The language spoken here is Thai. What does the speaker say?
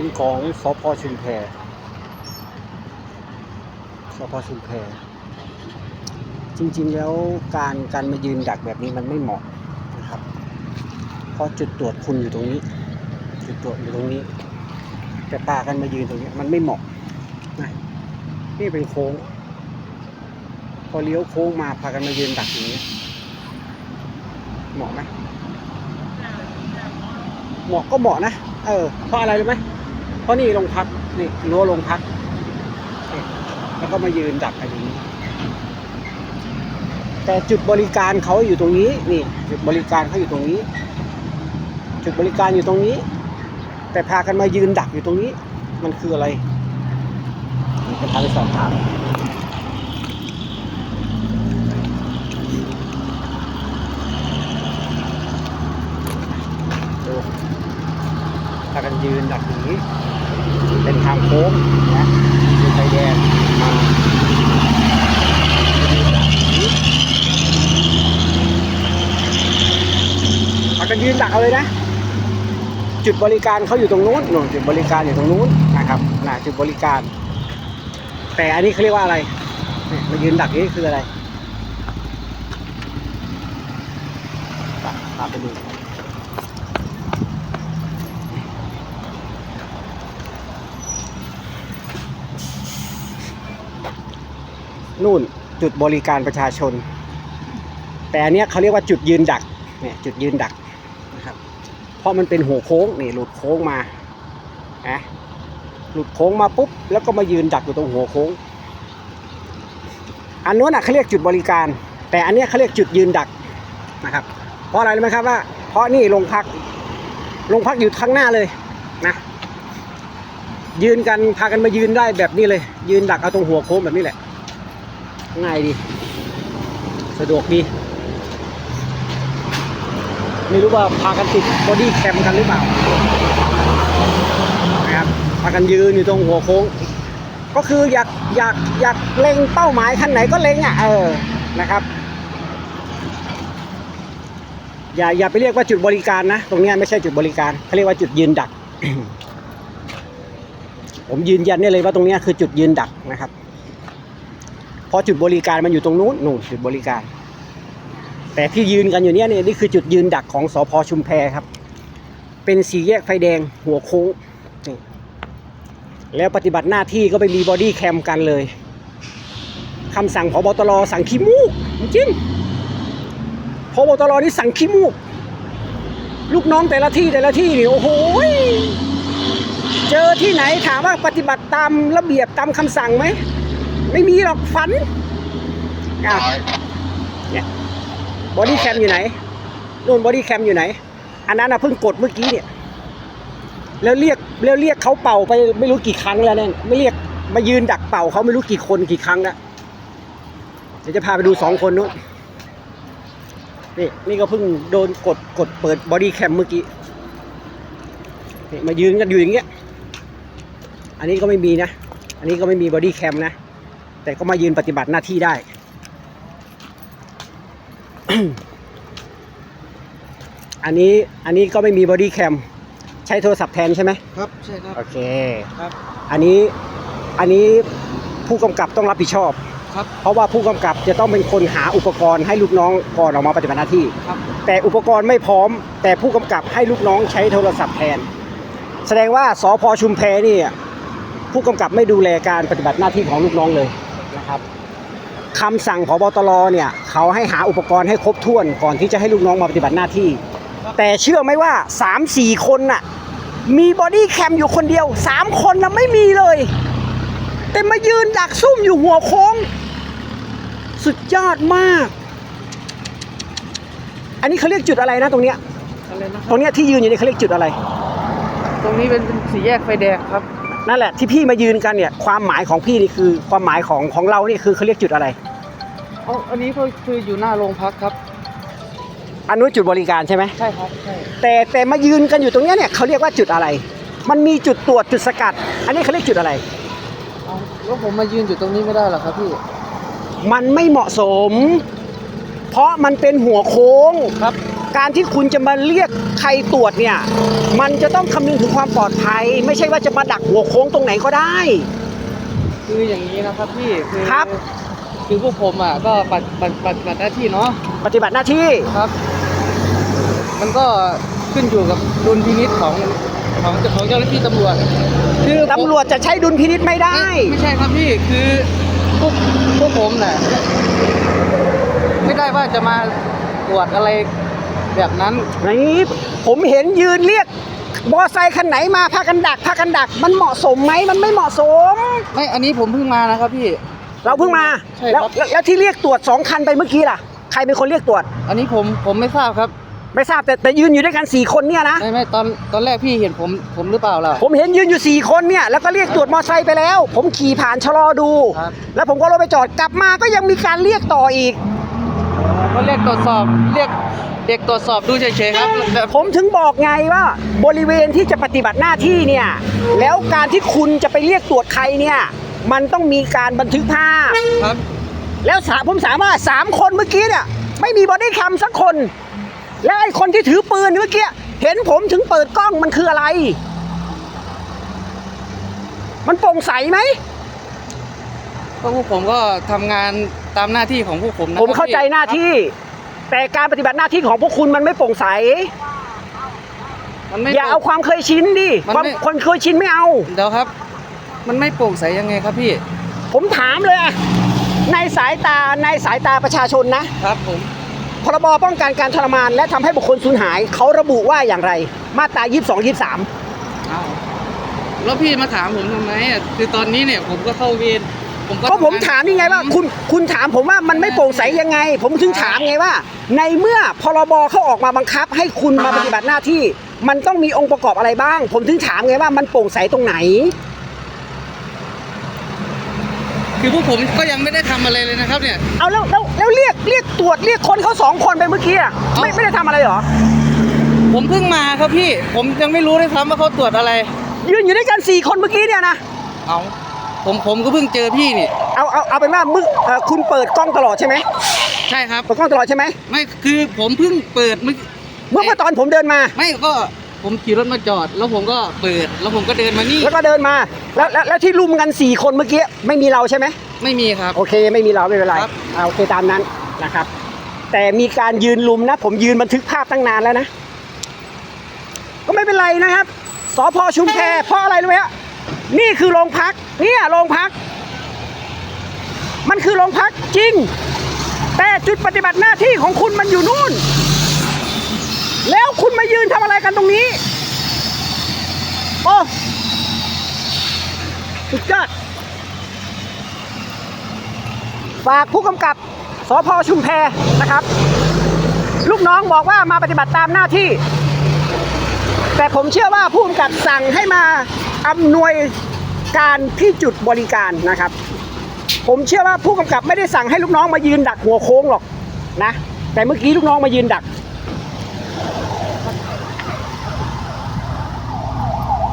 เป็นของสพชุมแพสพชุมแพจริงๆแล้วการการมายืนดักแบบนี้มันไม่เหมาะนะครับ เพราะจุดตรวจคุณอยู่ตรงนี้ จุดตรวจอยู่ตรงนี้แต่ปากันมายืนตรงนี้มันไม่เหมาะนะนี่เป็นโค้ง พอเลี้ยวโค้งมาพากันมายืนดักอย่างนี้เหมาะไหมเหมาะก็เหมาะนะ เออเพราะอะไรรู้ไหม เพราะนี่โรงพักนี่รั้วโรงพัก แล้วก็มายืนดักอะไรอย่างนี้ แต่จุดบริการเขาอยู่ตรงนี้นี่จุดบริการเขาอยู่ตรงนี้ จุดบริการอยู่ตรงนี้ แต่พากันมายืนดักอยู่ตรงนี้ มันคืออะไรจะพาไปสอบถามพากันยืนดักอย่างนี้างโค้งนะมีไฟแดงมาพากันยืนดักเอาเลยนะ จุดบริการเขาอยู่ตรงนู้นนู่นจุดบริการอยู่ตรงนู้นนะครับนะจุดบริการ แต่อันนี้เขาเรียกว่าอะไรมายืนดักนี่คืออะไรไปพาไปดู นู่นจุดบริการประชาชน แต่อันเนี้ยเขาเรียกว่าจุดยืนดักเนี่ยจุดยืนดักนะครับเพราะมันเป็นหัวโค้งนี่หลุดโค้งมานะหลุดโค้งมาปุ๊บแล้วก็มายืนดักอยู่ตรงหัวโค้ง อันนู้นน่ะเขาเรียกจุดบริการ แต่อันเนี้ยเขาเรียกจุดยืนดักนะครับ เพราะอะไรรู้ไหมครับว่า เพราะนี่โรงพักโรงพักอยู่ข้างหน้าเลยนะยืนกันพากันมายืนได้แบบนี้เลย ยืนดักเอาตรงหัวโค้งแบบนี้แหละ ง่ายดี สะดวกดี ไม่รู้ว่าพากันติดบอดี้แคมกันหรือเปล่านะครับพากันยืนอยู่ตรงหัวโค้ง ก็คืออยากอยากอยากเล็งเป้าหมายคันไหนก็เล็งอะเออนะครับอย่าอย่าไปเรียกว่าจุดบริการนะ ตรงนี้ไม่ใช่จุดบริการเขาเรียกว่าจุดยืนดัก ผมยืนยันได้เลยว่าตรงนี้คือจุดยืนดักนะครับ พราะจุดบริการมันอยู่ตรงนู้นนู่นจุดบริการ แต่ที่ยืนกันอยู่เนี้ยนี่นี่คือจุดยืนดักของสพชุมแพครับ เป็นสี่แยกไฟแดงหัวโค้งแล้วปฏิบัติหน้าที่ก็ไปมีบอดี้แคมกันเลยคำสั่งพบตรสั่งขี้มูกจริงพบตรนี่สั่งขี้มูก ลูกน้องแต่ละที่แต่ละที่นี่โอ้โหเจอที่ไหนถามว่าปฏิบัติตามระเบียบตามคำสั่งไหม ไม่มีหรอกฝันอะเนี่ยบอดี้แคมอยู่ไหนนู่นบอดี้แคมอยู่ไหน อันนั้นนะเพิ่งกดเมื่อกี้เนี่ย แล้วเรียกแล้วเรียกเขาเป่าไปไม่รู้กี่ครั้งแล้วเนี่ยไม่เรียกมายืนดักเป่าเขาไม่รู้กี่คนกี่ครั้งแล้วเดี๋ยวจะพาไปดูสองคนนู้นนี่นี่ก็เพิ่งโดนกดกดเปิดบอดี้แคมเมื่อกี้นี่มายืนกันอยู่อย่างเงี้ย อันนี้ก็ไม่มีนะ อันนี้ก็ไม่มีบอดี้แคมนะ แต่ก็มายืนปฏิบัติหน้าที่ได้ อันนี้อันนี้ก็ไม่มีบอดี้แคมใช้โทรศัพท์แทนใช่ไหมครับใช่ครับ โอเค ครับ อันนี้อันนี้ผู้กำกับต้องรับผิดชอบ ครับ เพราะว่าผู้กำกับจะต้องเป็นคนหาอุปกรณ์ให้ลูกน้องก่อนออกมาปฏิบัติหน้าที่ ครับ แต่อุปกรณ์ไม่พร้อม แต่ผู้กำกับให้ลูกน้องใช้โทรศัพท์แทน แสดงว่าสพชุมแพนี่ผู้กำกับไม่ดูแลการปฏิบัติหน้าที่ของลูกน้องเลยนะ ครับคำสั่งพบตรเนี่ยเขาให้หาอุปกรณ์ให้ครบถ้วนก่อนที่จะให้ลูกน้องมาปฏิบัติหน้าที่ แต่เชื่อไหมว่า 3-4 คนน่ะมีบอดี้แคมอยู่คนเดียว 3 คนน่ะไม่มีเลย แต่มายืนดักซุ่มอยู่หัวโค้ง สุดยอดมาก อันนี้เขาเรียกจุดอะไรนะตรงเนี้ยอะไรนะคตรับรงเนี้ยที่ยืนอยู่นี่เขาเรียกจุดอะไร ตรงนี้เป็นเป็นสี่แยกไฟแดงครับ นั่นแหละที่พี่มายืนกันเนี่ยความหมายของพี่นี่คือความหมายของของเรานี่คือเขาเรียกจุดอะไรอ๋ออันนี้ก็คืออยู่หน้าโรงพักครับ อันนู้นจุดบริการใช่ไหมใช่ครับใช่แต่แต่มายืนกันอยู่ตรงเนี้ยเนี่ยเขาเรียกว่าจุดอะไร มันมีจุดตรวจจุดสกัด อันนี้เขาเรียกจุดอะไร เอาแล้วผมมายืนอยู่ตรงนี้ไม่ได้เหรอครับพี่ มันไม่เหมาะสม เพราะมันเป็นหัวโค้ง ครับ การที่คุณจะมาเรียกใครตรวจเนี่ย มันจะต้องคำนึงถึงความปลอดภัย ไม่ใช่ว่าจะมาดักหัวโค้งตรงไหนก็ได้ คืออย่างนี้นะครับพี่คือครับ คือพวกผมอะก็ปฏิบัติปฏิบัติหน้าที่เนาะปฏิบัติหน้าที่ ครับ มันก็ขึ้นอยู่กับดุลพินิจของของของเจ้าหน้าที่ตำรวจ คือผม ตำรวจจะใช้ดุลพินิษไม่ได้ ไม่ไม่ใช่ครับพี่คือพวกพวกผมน่ะไม่ได้ว่าจะมาตรวจอะไร แบบนั้นนี่ผมเห็นยืนเรียกมอไซค์คันไหนมาพากันดักพากันดัก มันเหมาะสมไหมมันไม่เหมาะสม ไม่อันนี้ผมเพิ่งมานะครับพี่ เราเพิ่งมาใช่แล้วครับ แล้วแล้วที่เรียกตรวจสองคันไปเมื่อกี้ล่ะใครเป็นคนเรียกตรวจ อันนี้ผมผมไม่ทราบครับ ไม่ทราบแต่แต่ยืนอยู่ด้วยกันสี่คนเนี่ยนะ ไม่ไม่ตอนตอนแรกพี่เห็นผมผมหรือเปล่าล่ะ ผมเห็นยืนอยู่สี่คนเนี่ยแล้วก็เรียกตรวจมอไซค์ไปแล้ว ผมขี่ผ่านชะลอดู ครับ แล้วผมก็รถไปจอดกลับมาก็ยังมีการเรียกต่ออีก ก็เรียกตรวจสอบ เรียกเด็กตรวจสอบดูเฉยๆครับแต่ผมถึงบอกไงว่าบริเวณที่จะปฏิบัติหน้าที่เนี่ย แล้วการที่คุณจะไปเรียกตรวจใครเนี่ย มันต้องมีการบันทึกภาพ ครับ แล้วสาผมสามารถสามคนเมื่อกี้เนี่ยไม่มีบอดี้แคมสักคน แล้วไอ้คนที่ถือปืนเมื่อกี้เห็นผมถึงเปิดกล้องมันคืออะไร มันโปร่งใสไหม ก็พวกผมก็ทำงานตามหน้าที่ของพวกผมนะผมเข้าใจหน้าที่ แต่การปฏิบัติหน้าที่ของพวกคุณมันไม่โปร่งใส มันไม่อย่าเอาความเคยชินดิมันความไม่ คนเคยชินไม่เอา เดี๋ยวครับ มันไม่โปร่งใสยังไงครับพี่ผมถามเลยอะในสายตาในสายตาประชาชนนะครับผมพรบป้องกันการทรมาน และทำให้บุคคลสูญหาย เขาระบุว่าอย่างไร มาตรา22 23 อ้าวแล้วพี่มาถามผมทำไมอะคือตอนนี้เนี่ยผมก็เข้าเวรผม ก็ก็ผมทำงนถามนี่ไงว่าคุณคุณถามผมว่ามันไม่โปร่งใสยังไง ผมถึงถามไงว่า ในเมื่อพรบเขาออกมาบังคับ ให้คุณมาปฏิบัติหน้าที่ มันต้องมีองค์ประกอบอะไรบ้าง ผมถึงถามไงว่ามันโปร่งใสตรงไหน คือพวกผมก็ยังไม่ได้ทำอะไรเลยนะครับเนี่ย เอาแล้วแล้วแล้วเรียกเรียกตรวจเรียกคนเขาสองคนไปเมื่อกี้อะไม่เอ้าไม่ได้ทำอะไรเหรอผมเพิ่งมาครับพี่ ผมยังไม่รู้ด้วยซ้ำว่าเขาตรวจอะไร ยืนอยู่ด้วยกันสี่คนเมื่อกี้เนี่ยนะ เอา ผมผมก็เพิ่งเจอพี่นี่ เอาเอาเอาเป็นว่ามึงเอ่อคุณเปิดกล้องตลอดใช่ไหมใช่ครับ เปิดกล้องตลอดใช่ไหมไม่คือผมเพิ่งเปิดเมื่อเมื่อเมื่อตอนผมเดินมา ไม่ก็ผมขี่รถมาจอด แล้วผมก็เปิด แล้วผมก็เดินมานี่แล้วก็เดินมาแล้วแล้วแล้วที่รุมกันสี่คนเมื่อกี้ไม่มีเราใช่ไหมไม่มีครับ โอเคไม่มีเราไม่เป็นไรครับ เอาโอเคตามนั้นนะครับ แต่มีการยืนลุมนะ ผมยืนบันทึกภาพตั้งนานแล้วนะ ก็ไม่เป็นไรนะครับสพชุมแพเพราะอะไรรู้ไหมฮะ นี่คือโรงพัก เนี่ยโรงพัก มันคือโรงพักจริง แต่จุดปฏิบัติหน้าที่ของคุณมันอยู่นู่น แล้วคุณมายืนทำอะไรกันตรงนี้ โอ้สุดยอดฝากผู้กำกับสพชุมแพนะครับ ลูกน้องบอกว่ามาปฏิบัติตามหน้าที่ แต่ผมเชื่อว่าผู้กำกับสั่งให้มาอำนวยการที่จุดบริการนะครับ ผมเชื่อว่าผู้กำกับไม่ได้สั่งให้ลูกน้องมายืนดักหัวโค้งหรอกนะ แต่เมื่อกี้ลูกน้องมายืนดัก